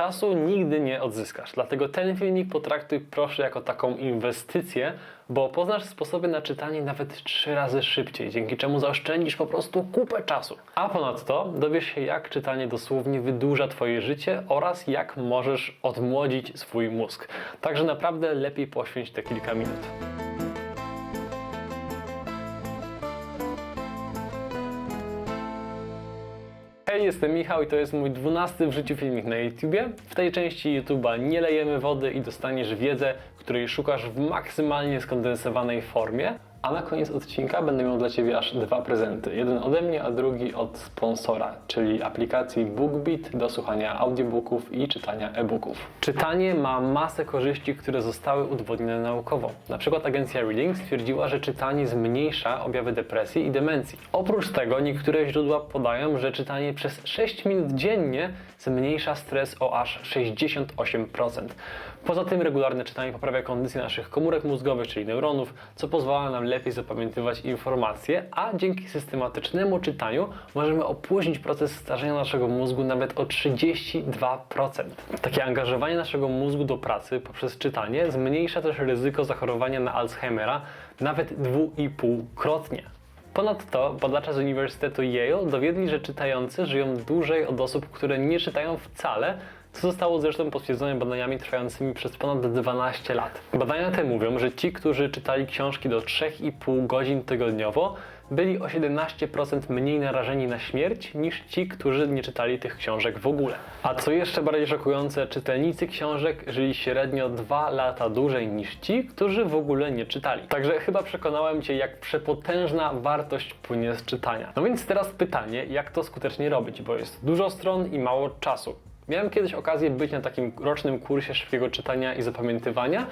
czasu nigdy nie odzyskasz. Dlatego ten filmik potraktuj proszę jako taką inwestycję, bo poznasz sposoby na czytanie nawet trzy razy szybciej, dzięki czemu zaoszczędzisz po prostu kupę czasu. A ponadto dowiesz się, jak czytanie dosłownie wydłuża Twoje życie oraz jak możesz odmłodzić swój mózg. Także naprawdę lepiej poświęć te kilka minut. Jestem Michał i to jest mój 12 w życiu filmik na YouTubie. W tej części YouTube'a nie lejemy wody i dostaniesz wiedzę, której szukasz w maksymalnie skondensowanej formie. A na koniec odcinka będę miał dla Ciebie aż dwa prezenty. Jeden ode mnie, a drugi od sponsora, czyli aplikacji BookBeat do słuchania audiobooków i czytania e-booków. Czytanie ma masę korzyści, które zostały udowodnione naukowo. Na przykład agencja Reading stwierdziła, że czytanie zmniejsza objawy depresji i demencji. Oprócz tego niektóre źródła podają, że czytanie przez 6 minut dziennie zmniejsza stres o aż 68%. Poza tym regularne czytanie poprawia kondycję naszych komórek mózgowych, czyli neuronów, co pozwala nam lepiej zapamiętywać informacje, a dzięki systematycznemu czytaniu możemy opóźnić proces starzenia naszego mózgu nawet o 32%. Takie angażowanie naszego mózgu do pracy poprzez czytanie zmniejsza też ryzyko zachorowania na Alzheimera nawet 2,5-krotnie. Ponadto badacze z Uniwersytetu Yale dowiedli, że czytający żyją dłużej od osób, które nie czytają wcale, co zostało zresztą potwierdzone badaniami trwającymi przez ponad 12 lat. Badania te mówią, że ci, którzy czytali książki do 3,5 godzin tygodniowo, byli o 17% mniej narażeni na śmierć niż ci, którzy nie czytali tych książek w ogóle. A co jeszcze bardziej szokujące, czytelnicy książek żyli średnio 2 lata dłużej niż ci, którzy w ogóle nie czytali. Także chyba przekonałem Cię, jak przepotężna wartość płynie z czytania. No więc teraz pytanie, jak to skutecznie robić, bo jest dużo stron i mało czasu. Miałem kiedyś okazję być na takim rocznym kursie szybkiego czytania i zapamiętywania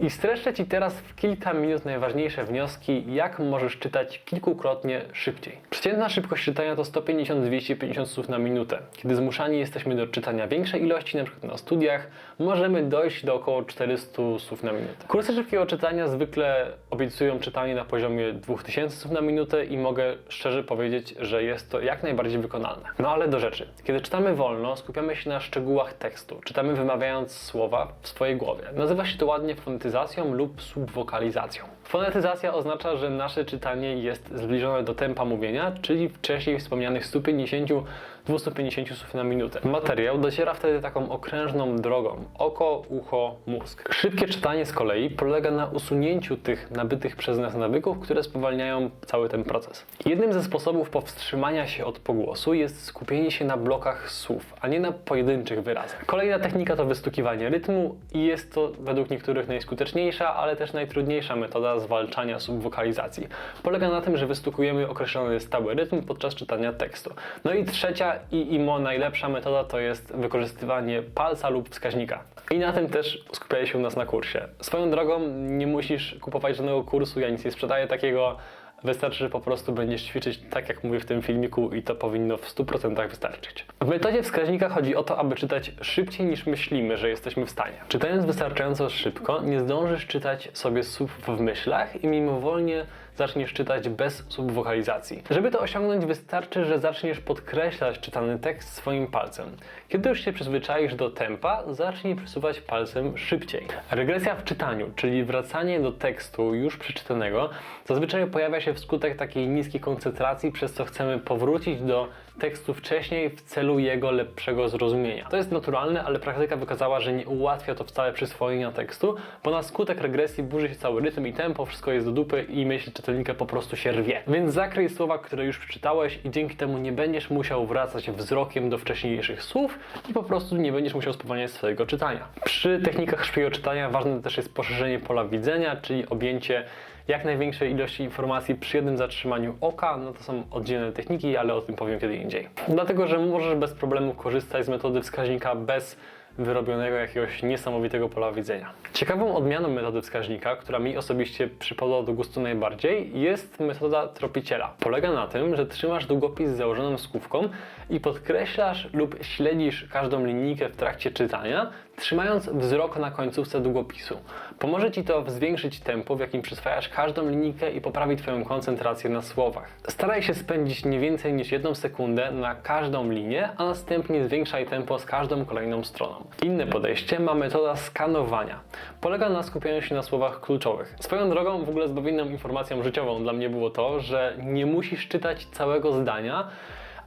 i streszczę Ci teraz w kilka minut najważniejsze wnioski, jak możesz czytać kilkukrotnie szybciej. Przeciętna szybkość czytania to 150-250 słów na minutę. Kiedy zmuszani jesteśmy do czytania większej ilości, np. na studiach, możemy dojść do około 400 słów na minutę. Kursy szybkiego czytania zwykle obiecują czytanie na poziomie 2000 słów na minutę i mogę szczerze powiedzieć, że jest to jak najbardziej wykonalne. No ale do rzeczy. Kiedy czytamy wolno, skupiamy się na szczegółach tekstu. Czytamy wymawiając słowa w swojej głowie. Nazywa się to ładnie fonetyzacją lub subwokalizacją. Fonetyzacja oznacza, że nasze czytanie jest zbliżone do tempa mówienia, czyli wcześniej wspomnianych 150-250 słów na minutę. Materiał dociera wtedy taką okrężną drogą oko, ucho, mózg. Szybkie czytanie z kolei polega na usunięciu tych nabytych przez nas nawyków, które spowalniają cały ten proces. Jednym ze sposobów powstrzymania się od pogłosu jest skupienie się na blokach słów, a nie na pojedynczych wyrazach. Kolejna technika to wystukiwanie rytmu i jest to według niektórych najskuteczniejsza, ale też najtrudniejsza metoda zwalczania subwokalizacji. Polega na tym, że wystukujemy określony stały rytm podczas czytania tekstu. No i trzecia i imo najlepsza metoda to jest wykorzystywanie palca lub wskaźnika. I na tym też skupia się u nas na kursie. Swoją drogą nie musisz kupować żadnego kursu, ja nic nie sprzedaję takiego. Wystarczy, że po prostu będziesz ćwiczyć tak, jak mówię w tym filmiku i to powinno w 100% wystarczyć. W metodzie wskaźnika chodzi o to, aby czytać szybciej niż myślimy, że jesteśmy w stanie. Czytając wystarczająco szybko, nie zdążysz czytać sobie słów w myślach i mimowolnie zaczniesz czytać bez subwokalizacji. Żeby to osiągnąć, wystarczy, że zaczniesz podkreślać czytany tekst swoim palcem. Kiedy już się przyzwyczaisz do tempa, zacznij przesuwać palcem szybciej. Regresja w czytaniu, czyli wracanie do tekstu już przeczytanego, zazwyczaj pojawia się wskutek takiej niskiej koncentracji, przez co chcemy powrócić do tekstu wcześniej w celu jego lepszego zrozumienia. To jest naturalne, ale praktyka wykazała, że nie ułatwia to wcale przyswojenia tekstu, bo na skutek regresji burzy się cały rytm i tempo, wszystko jest do dupy i myśl czytelnika po prostu się rwie. Więc zakryj słowa, które już przeczytałeś i dzięki temu nie będziesz musiał wracać wzrokiem do wcześniejszych słów i po prostu nie będziesz musiał spowalniać swojego czytania. Przy technikach szybkiego czytania ważne też jest poszerzenie pola widzenia, czyli objęcie jak największej ilości informacji przy jednym zatrzymaniu oka, no to są oddzielne techniki, ale o tym powiem kiedy indziej. Dlatego, że możesz bez problemu korzystać z metody wskaźnika bez wyrobionego jakiegoś niesamowitego pola widzenia. Ciekawą odmianą metody wskaźnika, która mi osobiście przypadła do gustu najbardziej, jest metoda tropiciela. Polega na tym, że trzymasz długopis z założoną skówką i podkreślasz lub śledzisz każdą linijkę w trakcie czytania, trzymając wzrok na końcówce długopisu. Pomoże Ci to zwiększyć tempo, w jakim przyswajasz każdą linijkę i poprawi Twoją koncentrację na słowach. Staraj się spędzić nie więcej niż jedną sekundę na każdą linię, a następnie zwiększaj tempo z każdą kolejną stroną. Inne podejście ma metoda skanowania. Polega na skupianiu się na słowach kluczowych. Swoją drogą w ogóle zbawienną informacją życiową dla mnie było to, że nie musisz czytać całego zdania,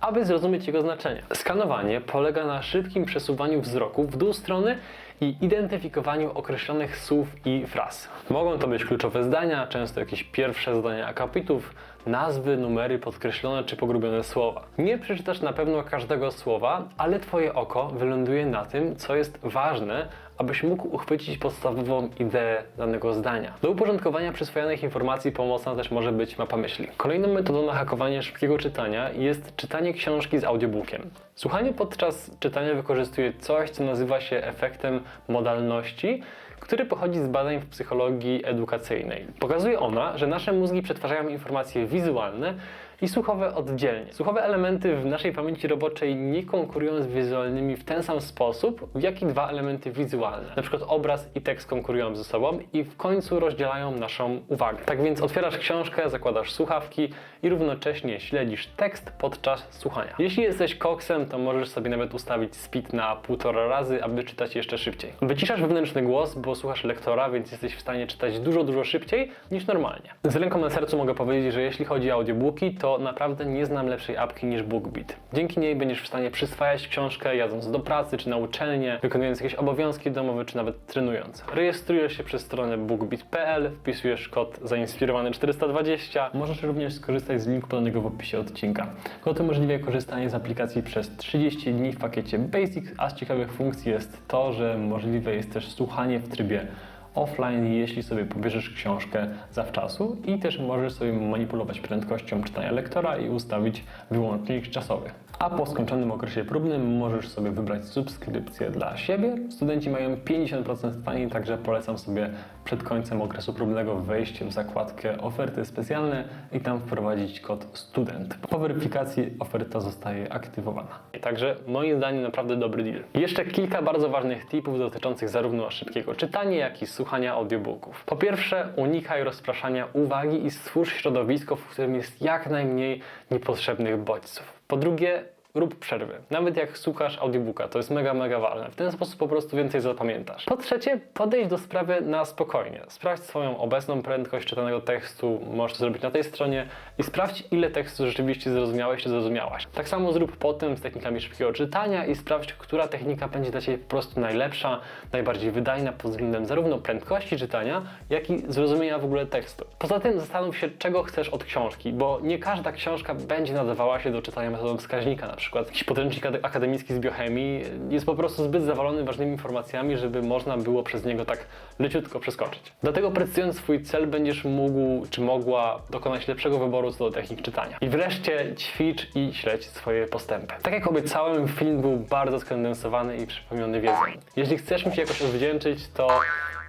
aby zrozumieć jego znaczenie. Skanowanie polega na szybkim przesuwaniu wzroku w dół strony i identyfikowaniu określonych słów i fraz. Mogą to być kluczowe zdania, często jakieś pierwsze zdania akapitów, nazwy, numery podkreślone czy pogrubione słowa. Nie przeczytasz na pewno każdego słowa, ale Twoje oko wyląduje na tym, co jest ważne, abyś mógł uchwycić podstawową ideę danego zdania. Do uporządkowania przyswajanych informacji pomocna też może być mapa myśli. Kolejną metodą na hakowanie szybkiego czytania jest czytanie książki z audiobookiem. Słuchanie podczas czytania wykorzystuje coś, co nazywa się efektem modalności, który pochodzi z badań w psychologii edukacyjnej. Pokazuje ona, że nasze mózgi przetwarzają informacje wizualne i słuchowe oddzielnie. Słuchowe elementy w naszej pamięci roboczej nie konkurują z wizualnymi w ten sam sposób, w jaki dwa elementy wizualne, przykład obraz i tekst konkurują ze sobą i w końcu rozdzielają naszą uwagę. Tak więc otwierasz książkę, zakładasz słuchawki i równocześnie śledzisz tekst podczas słuchania. Jeśli jesteś koksem, to możesz sobie nawet ustawić speed na półtora razy, aby czytać jeszcze szybciej. Wyciszasz wewnętrzny głos, bo słuchasz lektora, więc jesteś w stanie czytać dużo, dużo szybciej niż normalnie. Z ręką na sercu mogę powiedzieć, że jeśli chodzi o audiobooki, to naprawdę nie znam lepszej apki niż BookBeat. Dzięki niej będziesz w stanie przyswajać książkę jadąc do pracy czy na uczelnię, wykonując jakieś obowiązki domowe czy nawet trenując. Rejestrujesz się przez stronę bookbeat.pl, wpisujesz kod zainspirowany 420. Możesz również skorzystać z linku podanego w opisie odcinka. Kod umożliwia korzystanie z aplikacji przez 30 dni w pakiecie Basic, a z ciekawych funkcji jest to, że możliwe jest też słuchanie w trybie offline, jeśli sobie pobierzesz książkę zawczasu i też możesz sobie manipulować prędkością czytania lektora i ustawić wyłącznik czasowy. A po skończonym okresie próbnym możesz sobie wybrać subskrypcję dla siebie. Studenci mają 50% taniej, także polecam sobie przed końcem okresu próbnego wejść w zakładkę oferty specjalne i tam wprowadzić kod student. Po weryfikacji oferta zostaje aktywowana. Także moim zdaniem naprawdę dobry deal. Jeszcze kilka bardzo ważnych tipów dotyczących zarówno szybkiego czytania, jak i słuchania audiobooków. Po pierwsze, unikaj rozpraszania uwagi i stwórz środowisko, w którym jest jak najmniej niepotrzebnych bodźców. Po drugie, rób przerwy. Nawet jak słuchasz audiobooka, to jest mega, mega ważne. W ten sposób po prostu więcej zapamiętasz. Po trzecie, podejdź do sprawy na spokojnie. Sprawdź swoją obecną prędkość czytanego tekstu, możesz to zrobić na tej stronie i sprawdź, ile tekstu rzeczywiście zrozumiałeś czy zrozumiałaś. Tak samo zrób potem z technikami szybkiego czytania i sprawdź, która technika będzie dla Ciebie po prostu najlepsza, najbardziej wydajna pod względem zarówno prędkości czytania, jak i zrozumienia w ogóle tekstu. Poza tym zastanów się, czego chcesz od książki, bo nie każda książka będzie nadawała się do czytania metodą wskaźnika na przykład. Jakiś podręcznik ade- akademicki z biochemii jest po prostu zbyt zawalony ważnymi informacjami, żeby można było przez niego tak leciutko przeskoczyć. Dlatego precyzując swój cel będziesz mógł czy mogła dokonać lepszego wyboru co do technik czytania. I wreszcie ćwicz i śledź swoje postępy. Tak jak obiecałem, film był bardzo skondensowany i przypomniony wiedzą. Jeśli chcesz mi się jakoś odwdzięczyć, to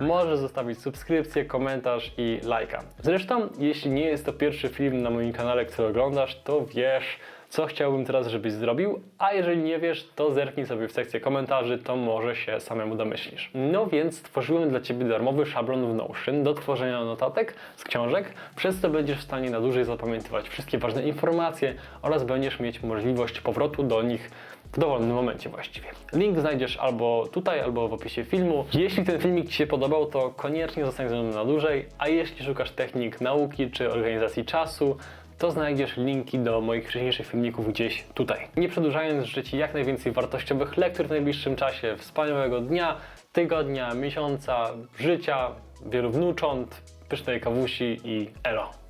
możesz zostawić subskrypcję, komentarz i lajka. Zresztą, jeśli nie jest to pierwszy film na moim kanale, który oglądasz, to wiesz, co chciałbym teraz, żebyś zrobił, a jeżeli nie wiesz, to zerknij sobie w sekcję komentarzy, to może się samemu domyślisz. No więc stworzyłem dla Ciebie darmowy szablon w Notion do tworzenia notatek z książek, przez co będziesz w stanie na dłużej zapamiętywać wszystkie ważne informacje oraz będziesz mieć możliwość powrotu do nich w dowolnym momencie właściwie. Link znajdziesz albo tutaj, albo w opisie filmu. Jeśli ten filmik Ci się podobał, to koniecznie zostań ze mną na dłużej, a jeśli szukasz technik nauki czy organizacji czasu, to znajdziesz linki do moich wcześniejszych filmików gdzieś tutaj. Nie przedłużając, życzę Ci jak najwięcej wartościowych lektur w najbliższym czasie, wspaniałego dnia, tygodnia, miesiąca, życia, wielu wnucząt, pysznej kawusi i elo.